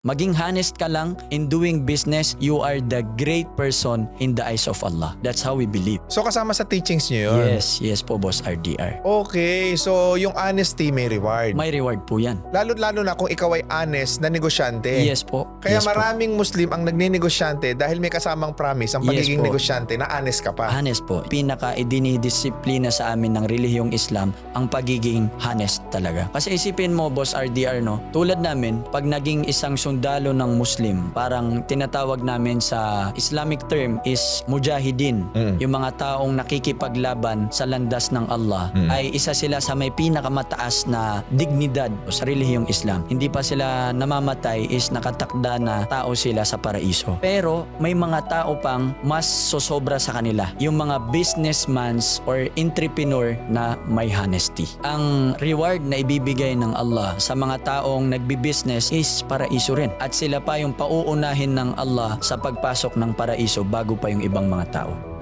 Maging honest ka lang in doing business, you are the great person in the eyes of Allah. That's how we believe. So kasama sa teachings nyo yun? Yes, yes po boss RDR. Okay, so yung honesty may reward. May reward po yan. Lalo-lalo na kung ikaw ay honest na negosyante. Yes po. Kaya yes po. maraming Muslim ang nagnenegosyante dahil may kasamang promise ang Yes pagiging po. negosyante na honest ka pa. Honest po. Pinaka idinidisiplina sa amin ng relihiyong Islam ang pagiging honest talaga. Kasi isipin mo, Boss RDR, no? Tulad namin, pag naging isang sundalo ng Muslim, parang tinatawag namin sa Islamic term is mujahidin. Mm. Yung mga taong nakikipaglaban sa landas ng Allah Mm. ay isa sila sa may pinakamataas na dignidad sa relihiyong Islam. Hindi pa sila namamatay is nakatakda na tao sila sa paraiso. Pero may mga tao pang mas sosobra sa kanila. Yung mga businessmans or entrepreneur na may honesty. Ang reward na ibibigay ng Allah sa mga taong nagbi-business is paraiso rin. At sila pa yung pauunahin ng Allah sa pagpasok ng paraiso bago pa yung ibang mga tao.